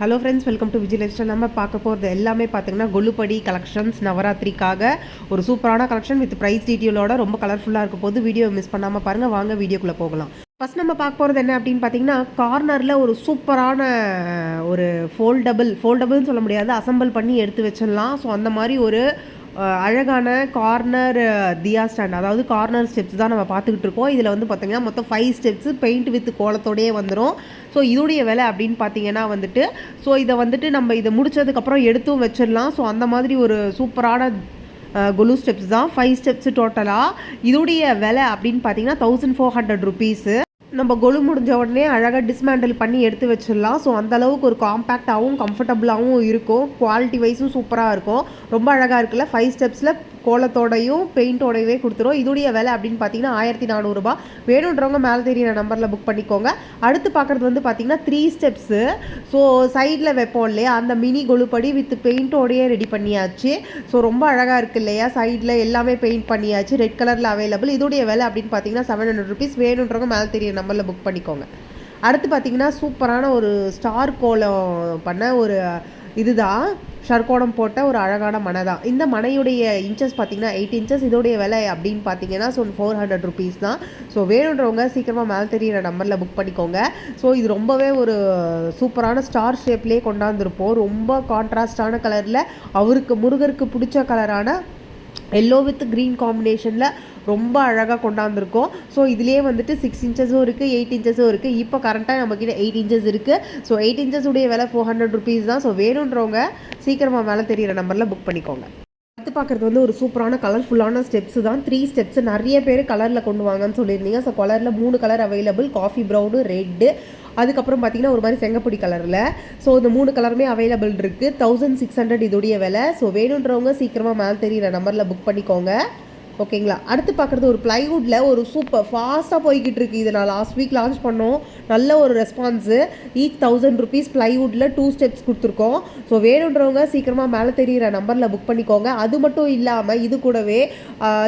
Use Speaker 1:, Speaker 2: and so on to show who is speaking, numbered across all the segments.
Speaker 1: Hello friends welcome to Vijay life நம்ம பார்க்க போகிறது எல்லாமே பார்த்தீங்கன்னா கொலுப்படி கலெக்ஷன்ஸ் நவராத்திரிக்காக ஒரு சூப்பரான கலெக்ஷன் வித் ப்ரைஸ் டீட்டெயிலோட ரொம்ப கலர்ஃபுல்லாக இருக்க போது வீடியோ மிஸ் பண்ணாமல் பாருங்கள் வாங்க வீடியோக்குள்ளே போகலாம். ஃபஸ்ட் நம்ம பார்க்க போகிறது என்ன அப்படின்னு பார்த்தீங்கன்னா கார்னரில் ஒரு சூப்பரான ஒரு ஃபோல்டபுள் ஃபோல்டபுள்னு சொல்ல முடியாது. அசம்பிள் பண்ணி எடுத்து வச்சிடலாம். ஸோ அந்த மாதிரி ஒரு அழகான கார்னர் தியா ஸ்டாண்ட் அதாவது கார்னர் ஸ்டெப்ஸ் தான் நம்ம பார்த்துக்கிட்டு இருக்கோம். இதில் வந்து பார்த்தீங்கன்னா மொத்தம் ஃபைவ் ஸ்டெப்ஸ் பெயிண்ட் வித் கோலத்தோடயே வந்துடும் ஸோ இதோடைய விலை அப்படின்னு பார்த்தீங்கன்னா வந்துட்டு ஸோ இதை வந்துட்டு நம்ம இதை முடிச்சதுக்கப்புறம் எடுத்தும் வச்சிடலாம். ஸோ அந்த மாதிரி ஒரு சூப்பரான குலு ஸ்டெப்ஸ் தான். ஃபைவ் ஸ்டெப்ஸ் டோட்டலாக இதோடைய விலை அப்படின்னு பார்த்தீங்கன்னா தௌசண்ட் ஃபோர் ஹண்ட்ரட் ருபீஸு நம்ம கொலு முடிஞ்ச உடனே அழகாக டிஸ்மேண்டில் பண்ணி எடுத்து வச்சிடலாம். ஸோ அந்த அளவுக்கு ஒரு காம்பேக்டாகவும் கம்ஃபர்டபுளாகவும் இருக்கும். குவாலிட்டி வைஸும் சூப்பராக இருக்கும். ரொம்ப அழகாக இருக்குல்ல? ஃபைவ் ஸ்டெப்ஸில் கோலத்தோடையும் பெயிண்டோடையவே கொடுத்துரும். இதோடைய விலை அப்படின்னு பார்த்தீங்கன்னா ஆயிரத்தி நானூறுரூபா வேணுன்றவங்க மேலே தெரியிற நம்பரில் புக் பண்ணிக்கோங்க. அடுத்து பார்க்குறது வந்து பார்த்தீங்கன்னா த்ரீ ஸ்டெப்ஸு ஸோ சைடில் வைப்போம் இல்லையா? அந்த மினி கொலுப்படி வித் பெயிண்டோடையே ரெடி பண்ணியாச்சு. ஸோ ரொம்ப அழகாக இருக்குது இல்லையா? சைடில் எல்லாமே பெயிண்ட் பண்ணியாச்சு. ரெட் கலரில் அவைலபிள் இதோடைய விலை அப்படின்னு பார்த்தீங்கன்னா செவன் ஹண்ட்ரட் ருபீஸ் வேணுன்றவங்க மேலே தெரியிற நம்பரில் புக் பண்ணிக்கோங்க. அடுத்து பார்த்தீங்கன்னா சூப்பரான ஒரு ஸ்டார் கோலம் பண்ண ஒரு இதுதான் ஷர்கோணம் போட்ட ஒரு அழகான மனை தான் இந்த மனையுடைய இன்ச்சஸ் பார்த்தீங்கன்னா எயிட் இன்ச்சஸ் இதோடைய விலை அப்படின்னு பார்த்தீங்கன்னா ஸோ ஃபோர் ஹண்ட்ரட் ருபீஸ் தான். ஸோ வேணுன்றவங்க சீக்கிரமாக மேலே தெரியிற நம்பரில் புக் பண்ணிக்கோங்க. ஸோ இது ரொம்பவே ஒரு சூப்பரான ஸ்டார் ஷேப்லேயே கொண்டாந்துருப்போம். ரொம்ப கான்ட்ராஸ்டான கலரில் அவருக்கு முருகருக்கு பிடிச்ச கலரான எல்லோ வித் க்ரீன் காம்பினேஷனில் ரொம்ப அழகாக கொண்டாந்துருக்கோம். ஸோ இதுலேயே வந்துட்டு சிக்ஸ் இன்ச்சஸும் இருக்குது எயிட் இன்ச்சஸும் இருக்குது இப்போ கரண்ட்டாக நம்மக்கிட்ட எயிட் இன்ச்சஸ் இருக்குது ஸோ எயிட் இன்ச்சஸ் உடைய விலை ஃபோர் ஹண்ட்ரட் ருபீஸ் தான். ஸோ வேணுன்றவங்க சீக்கிரமாக மேலே தெரியிற நம்பரில் புக் பண்ணிக்கோங்க. அடுத்து பார்க்குறது வந்து ஒரு சூப்பரான கலர்ஃபுல்லான ஸ்டெப்ஸ் தான். த்ரீ ஸ்டெப்ஸ் நிறைய பேர் கலரில் கொண்டு வாங்கன்னு சொல்லியிருந்தீங்க. ஸோ கலரில் மூணு colour available coffee brown red அதுக்கப்புறம் பார்த்தீங்கன்னா ஒரு மாதிரி செங்கப்பொடி கலரில் ஸோ இந்த மூணு கலருமே அவைலபிள் இருக்குது தௌசண்ட் சிக்ஸ் ஹண்ட்ரட் இதோடைய விலை. ஸோ வேணுன்றவங்க சீக்கிரமாக மேலே தெரியிற நம்பரில் புக் பண்ணிக்கோங்க. ஓகேங்களா? அடுத்து பார்க்குறது ஒரு ப்ளைவுட்டில் ஒரு சூப்பர் ஃபாஸ்ட்டாக போய்கிட்டு இருக்கு. இது நான் லாஸ்ட் வீக் லான்ச் பண்ணோம். நல்ல ஒரு ரெஸ்பான்ஸு ஈச் தௌசண்ட் ருபீஸ் ப்ளைவுட்டில் டூ ஸ்டெப்ஸ் கொடுத்துருக்கோம். ஸோ வேணுன்றவங்க சீக்கிரமாக மேலே தெரிகிற நம்பரில் புக் பண்ணிக்கோங்க. அது மட்டும் இல்லாமல் இது கூடவே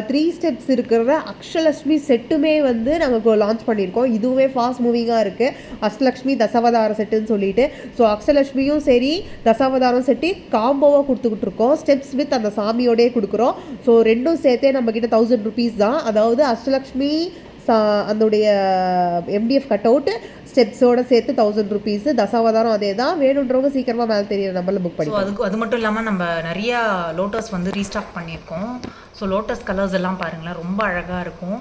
Speaker 1: த்ரீ ஸ்டெப்ஸ் இருக்கிற அக்ஷலக்ஷ்மி செட்டுமே வந்து நாங்கள் லான்ச் பண்ணியிருக்கோம். இதுவுமே ஃபாஸ்ட் மூவிங்காக இருக்குது அஷ்டலக்ஷ்மி தசாவதார செட்டுன்னு சொல்லிட்டு. ஸோ அக்ஷலக்ஷ்மியும் சரி தசாவதாரம் செட்டு காம்போவாக கொடுத்துக்கிட்டு இருக்கோம். ஸ்டெப்ஸ் வித் அந்த சாமியோடயே கொடுக்குறோம். ஸோ ரெண்டும் சேர்த்தே நம்மக்கிட்ட தௌசண்ட் ருபீஸ் தான். அதாவது அஷ்டலக்ஷ்மி சா அதோடைய எம்டிஎஃப் கட் அவுட்டு ஸ்டெப்ஸோட சேர்த்து தௌசண்ட் ருபீஸ் தசாவதாரம் அதே தான். வேணுன்றவங்க சீக்கிரமாக மேலே தெரியிற நம்பரில் புக் பண்ணி
Speaker 2: அதுக்கு அது மட்டும் இல்லாமல் நம்ம நிறைய லோட்டஸ் வந்து ரீஸ்டாக் பண்ணியிருக்கோம். ஸோ லோட்டஸ் கலர்ஸ் எல்லாம் பாருங்களேன் ரொம்ப அழகாக இருக்கும்.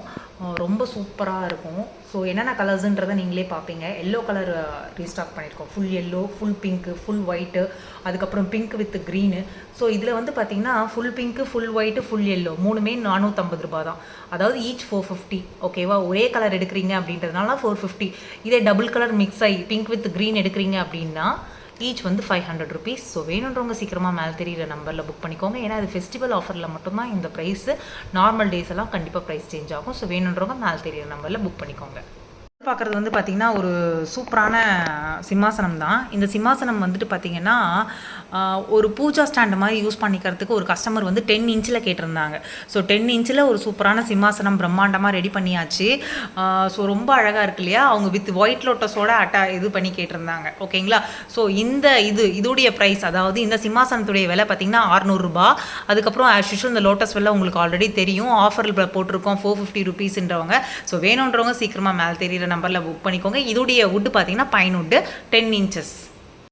Speaker 2: ரொம்ப சூப்பராக இருக்கும். ஸோ என்னென்ன கலர்ஸுன்றதை நீங்களே பார்ப்பீங்க. எல்லோ கலர் ரீஸ்டாக் பண்ணியிருக்கோம். Full yellow full pink full white அதுக்கப்புறம் பிங்க் வித் க்ரீனு ஸோ இதில் வந்து பார்த்தீங்கன்னா full pink full white full yellow மூணுமே நானூற்றம்பது ரூபாய் தான். அதாவது ஈச் ஃபோர் ஃபிஃப்டி ஓகேவா ஒரே கலர் எடுக்கிறீங்க அப்படின்றதுனால ஃபோர் ஃபிஃப்டி இதே டபுள் கலர் மிக்ஸ் ஆகி பிங்க் வித் க்ரீன் எடுக்கிறீங்க அப்படின்னா ஈச் வந்து ஃபைவ் ஹண்ட்ரட் ருபீஸ் ஸோ வேணுன்றவங்க சீக்கிரமாக மேலே தெரியிற நம்பரில் புக் பண்ணிக்கோங்க. ஏன்னா அது ஃபெஸ்டிவல் ஆஃபரில் மட்டும்தான் இந்த ப்ரைஸு நார்மல் டேஸ் எல்லாம் கண்டிப்பாக ப்ரைஸ் சேஞ்ச் ஆகும். ஸோ வேணுன்றவங்க மேலே தெரியிற நம்பரில் புக் பண்ணிக்கோங்க. பார்க்குறது வந்து பார்த்திங்கன்னா ஒரு சூப்பரான சிம்மாசனம் தான் இந்த சிம்மாசனம் வந்துட்டு பார்த்திங்கன்னா ஒரு பூஜா ஸ்டாண்டு மாதிரி யூஸ் பண்ணிக்கிறதுக்கு ஒரு கஸ்டமர் வந்து டென் இன்ச்சில் கேட்டிருந்தாங்க. ஸோ டென் இன்ச்சில் ஒரு சூப்பரான சிம்மாசனம் பிரம்மாண்டமாக ரெடி பண்ணியாச்சு. ஸோ ரொம்ப அழகாக இருக்கு இல்லையா? அவங்க வித் ஒயிட் லோட்டஸோட அட்டா இது பண்ணி கேட்டிருந்தாங்க. ஓகேங்களா ஸோ இந்த இது இதோடைய ப்ரைஸ் அதாவது இந்த சிம்மாசனத்துடைய விலை பார்த்திங்கன்னா அறநூறுபா. அதுக்கப்புறம் ஆஸ் யூஷுவல் இந்த லோட்டஸ் விலை உங்களுக்கு ஆல்ரெடி தெரியும். ஆஃபரில் போட்டிருக்கோம் ஃபோர் ஃபிஃப்டி ருபீஸ்ன்றவங்க ஸோ வேணுன்றவங்க சீக்கிரமாக மேலே தெரியிற நம்பரில் புக் பண்ணிக்கோங்க. இதோடைய வுட்டு பார்த்தீங்கன்னா பைன் வுட்டு டென் இன்ச்சஸ்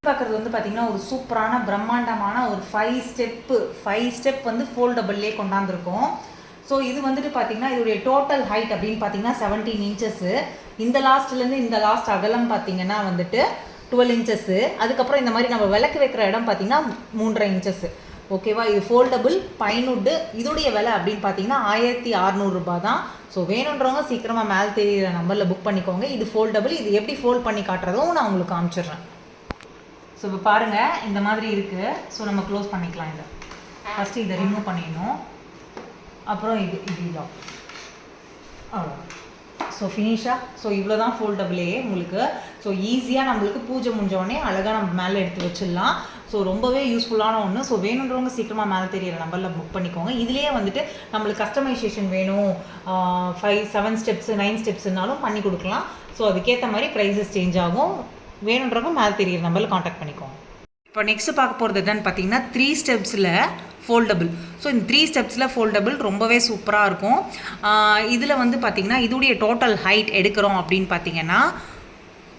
Speaker 2: பார்க்குறது வந்து பார்த்தீங்கன்னா ஒரு சூப்பரான பிரம்மாண்டமான ஒரு ஃபைவ் ஸ்டெப்பு ஃபைவ் ஸ்டெப் வந்து ஃபோல்டபுள்லேயே கொண்டாந்துருக்கோம். ஸோ இது வந்துட்டு பார்த்தீங்கன்னா இதோடைய டோட்டல் ஹைட் அப்படின்னு பார்த்தீங்கன்னா செவன்டீன் இன்ச்சஸ்ஸு இந்த லாஸ்ட்லேருந்து இந்த லாஸ்ட் அகலம் பார்த்தீங்கன்னா வந்துட்டு டுவெல் இன்ச்சஸ்ஸு அதுக்கப்புறம் இந்த மாதிரி நம்ம விளக்கு வைக்கிற இடம் பார்த்தீங்கன்னா மூன்றரை இன்ச்சஸ்ஸு ஓகேவா? இது ஃபோல்டபுள் பைனுட்டு இதோடைய விலை அப்படின்னு பார்த்தீங்கன்னா ஆயிரத்தி அறநூறுரூபா தான். ஸோ வேணுன்றவங்க சீக்கிரமாக மேலே தெரியிற நம்பரில் புக் பண்ணிக்கோங்க. இது ஃபோல்டபுள் இது எப்படி ஃபோல்ட் பண்ணி காட்டுறதும் நான் உங்களுக்கு காமிச்சிடுறேன். ஸோ இப்போ பாருங்கள் இந்த மாதிரி இருக்குது ஸோ நம்ம க்ளோஸ் பண்ணிக்கலாம் இதை. ஃபஸ்ட்டு இதை ரிமூவ் பண்ணிடணும். அப்புறம் இது இது இதான் அவ்வளோ ஸோ ஃபினிஷாக ஸோ இவ்வளோ தான் ஃபோல்டபுளே உங்களுக்கு. ஸோ ஈஸியாக நம்மளுக்கு பூஜை முடிஞ்சோடனே அழகாக நம்ம மேலே எடுத்து வச்சிடலாம். ஸோ ரொம்பவே யூஸ்ஃபுல்லான ஒன்று ஸோ வேணுன்றவங்க சீக்கிரமாக மேலே தெரியிற நம்பரில் புக் பண்ணிக்கோங்க. இதுலேயே வந்துட்டு நம்மளுக்கு கஸ்டமைசேஷன் வேணும். ஃபைவ் செவன் ஸ்டெப்ஸ் நைன் ஸ்டெப்ஸ்னாலும் பண்ணி கொடுக்கலாம். ஸோ அதுக்கேற்ற மாதிரி ப்ரைஸஸ் சேஞ்ச் ஆகும். வேணுன்றவங்க மேலே தெரியிற நம்பரில் காண்டாக்ட் பண்ணிக்கோங்க. இப்போ நெக்ஸ்ட் பார்க்க போகிறது என்னன்னு பார்த்தீங்கன்னா த்ரீ ஸ்டெப்ஸில் ஃபோல்டபுள் ஸோ இந்த த்ரீ ஸ்டெப்ஸில் ஃபோல்டபுள் ரொம்பவே சூப்பராக இருக்கும். இதில் வந்து பார்த்திங்கன்னா இதோடைய டோட்டல் ஹைட் எடுக்கிறோம் அப்படின்னு பார்த்தீங்கன்னா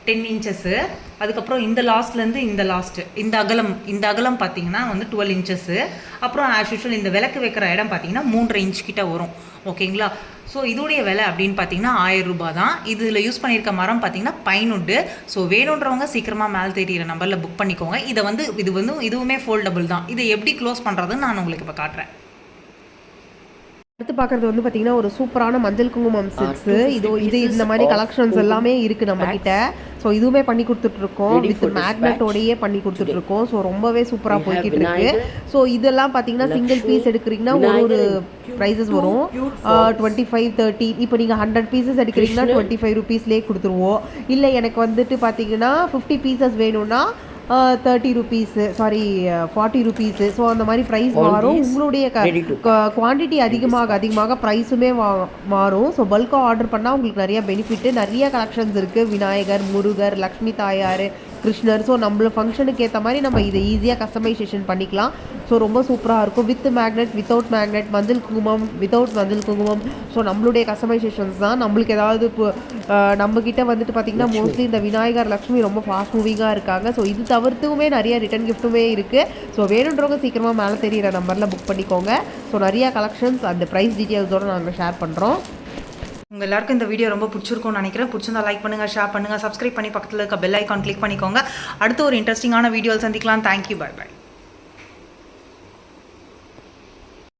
Speaker 2: டென் இன்ச்சஸ்ஸு அதுக்கப்புறம் இந்த லாஸ்ட்லேருந்து இந்த லாஸ்ட்டு இந்த அகலம் இந்த அகலம் பார்த்தீங்கன்னா வந்து டுவெல் இன்ச்சஸ்ஸு அப்புறம் ஆஸ் யூஷுவல் இந்த விளக்கு வைக்கிற இடம் பார்த்தீங்கன்னா மூன்றரை இன்ச் கிட்ட வரும். ஓகேங்களா ஸோ இதோடைய விலை அப்படின்னு பார்த்தீங்கன்னா ஆயிரம் ரூபாய் தான். இதில் யூஸ் பண்ணியிருக்க மரம் பார்த்தீங்கன்னா பைனுட்டு ஸோ வேணுன்றவங்க சீக்கிரமாக மேலே தெரியிற நம்பரில் புக் பண்ணிக்கோங்க. இதை வந்து இது வந்து இதுவுமே ஃபோல்டபுள் தான். இதை எப்படி க்ளோஸ் பண்ணுறதுன்னு நான் உங்களுக்கு இப்போ காட்டுறேன்.
Speaker 1: அடுத்து பார்க்கறது வந்து பார்த்தீங்கன்னா ஒரு சூப்பரான மஞ்சள் குங்குமம் செட்ஸ் இது இது இந்த மாதிரி கலெக்ஷன்ஸ் எல்லாமே இருக்கு நம்ம கிட்ட. ஸோ இதுவுமே பண்ணி கொடுத்துட்டு இருக்கோம் வித் மேக்னட்டோடயே பண்ணி கொடுத்துட்டு இருக்கோம் ஸோ ரொம்பவே சூப்பராக போய்கிட்டு இருக்கு. ஸோ இதெல்லாம் பார்த்தீங்கன்னா சிங்கிள் பீஸ் எடுக்கிறீங்கன்னா ஒரு ஒரு ப்ரைஸஸ் வரும். டுவெண்ட்டி ஃபைவ் தேர்ட்டி இப்போ நீங்கள் ஹண்ட்ரட் பீசஸ் எடுக்கிறீங்கன்னா டுவெண்ட்டி ஃபைவ் ருபீஸ்லேயே கொடுத்துருவோம். இல்லை எனக்கு வந்துட்டு பார்த்தீங்கன்னா ஃபிஃப்டி பீசஸ் வேணும்னா thirty rupees sorry forty rupees so அந்த மாதிரி ப்ரைஸ் மாறும். உங்களுடைய குவான்டிட்டி அதிகமாக அதிகமாக ப்ரைஸுமே மாறும். ஸோ பல்காக ஆர்டர் பண்ணால் உங்களுக்கு நிறைய பெனிஃபிட்டு நிறைய கலெக்ஷன்ஸ் இருக்குது விநாயகர் முருகர் லக்ஷ்மி தாயார் கிருஷ்ணர். ஸோ நம்மள ஃபங்க்ஷனுக்கு ஏற்ற மாதிரி நம்ம இதை ஈஸியாக கஸ்டமைசேஷன் பண்ணிக்கலாம். ஸோ ரொம்ப சூப்பராக இருக்கும். வித் மேக்னெட் வித்தவுட் மேக்னெட் மஞ்சள் குங்குமம் வித்தவுட் மஞ்சள் குங்குமம் ஸோ நம்மளுடைய கஸ்டமைசேஷன்ஸ் தான். நம்மளுக்கு ஏதாவது இப்போ அஹ், நம்ம கிட்ட வந்துட்டு பார்த்தீங்கன்னா மோஸ்ட்லி இந்த விநாயகர் லக்ஷ்மி ரொம்ப ஃபாஸ்ட் மூவிங்காக இருக்காங்க. ஸோ இது தவிர்த்துமே நிறைய ரிட்டன் கிஃப்ட்டுமே இருக்குது ஸோ வேணுன்றவங்க சீக்கிரமாக மேலே தெரியிற நம்பரில் புக் பண்ணிக்கோங்க. ஸோ நிறைய கலெக்ஷன்ஸ் அந்த ப்ரைஸ் டீட்டெயில்ஸோடு நாங்கள் ஷேர் பண்ணுறோம்
Speaker 2: உங்கள் எல்லாருக்கும் இந்த வீடியோ ரொம்ப பிடிச்சிருக்கும்னு நினைக்கிறேன். பிடிச்சிருந்தா லைக் பண்ணுங்கள் ஷேர் பண்ணுங்கள் சப்ஸ்கிரைப் பண்ணி பக்கத்தில் இருக்க பெல் ஐக்கான் கிளிக் பண்ணிக்கோங்க. அடுத்து ஒரு இன்ட்ரெஸ்டிங்கான வீடியோ சந்திக்கலாம். Thank you bye by